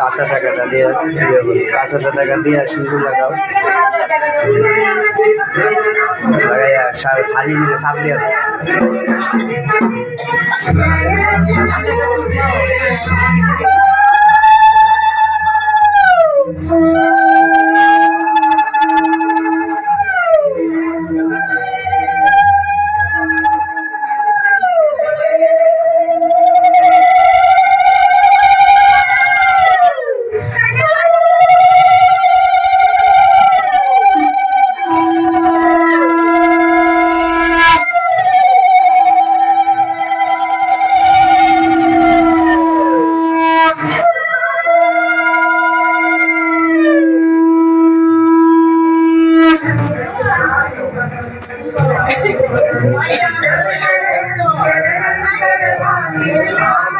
কাঁচা টাকাটা দিয়ে দিয়ে বলি। কাঁচাটা টাকা দিয়ে সিঁদুর লাগাও। লাগাইয়া শাড়ি নিলে সাপ দিয়ে Thank you.